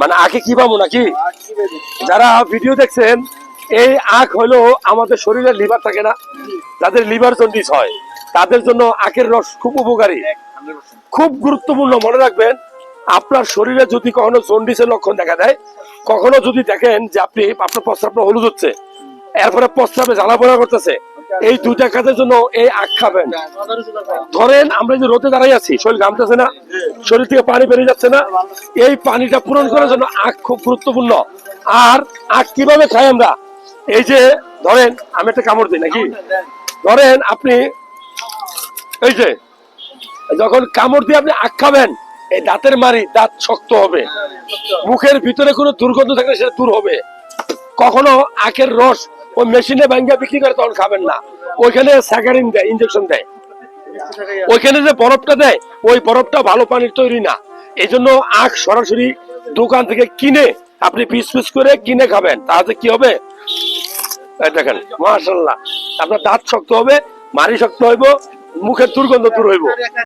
মানে আখে কি পাবো নাকি? যারা ভিডিও দেখছেন, এই আখ হলো আমাদের শরীরে লিভার থাকে না, যাদের লিভার জন্ডিস হয়, তাদের জন্য আখের রস খুব উপকারী। খুব গুরুত্বপূর্ণ, মনে রাখবেন, আপনার শরীরে যদি কখনো জন্ডিসের লক্ষণ দেখা দেয়, কখনো যদি দেখেন যে আপনি আপনার প্রস্রাবটা হলুদ হচ্ছে, এরপরে প্রস্রাবে জ্বালা পোড়া করতেছে, এই দুইটা কাজের জন্য এই আখ খাবেন। ধরেন আমরা যে রোদে দাঁড়াই আছি, শরীর ঘামতেছে না শরীর থেকে পানি বেরিয়ে যাচ্ছে না। এই পানিটা পূরণ করার জন্য আখ খুব গুরুত্বপূর্ণ। আর আখ কীভাবে খাই আমরা? এই যে, ধরেন, আমি একটা কামড় দিই নাকি? ধরেন, আপনি এই যে, যখন কামড় দিয়ে আপনি আখ খাবেন, এই দাঁতের মারি দাঁত শক্ত হবে। মুখের ভিতরে কোনো দুর্গন্ধ থাকলে সেটা দূর হবে। কখনো আখের রস ওই মেশিনে ভাঙ্গা বিক্রি করে তখন খাবেন না। ওইখানে স্যাকারিন দেয় ইঞ্জেকশন দেয়। ওইখানে যে বরফটা দেয়, ওই বরফটা ভালো পানির তৈরি না। এই জন্য আখ সরাসরি দোকান থেকে কিনে আপনি পিস পিস করে কিনে খাবেন। তাহলে কি হবে? দেখেন মার্শাল্লাহ আপনার দাঁত শক্ত হবে মারি শক্ত হইব, মুখের দুর্গন্ধ দূর হইব।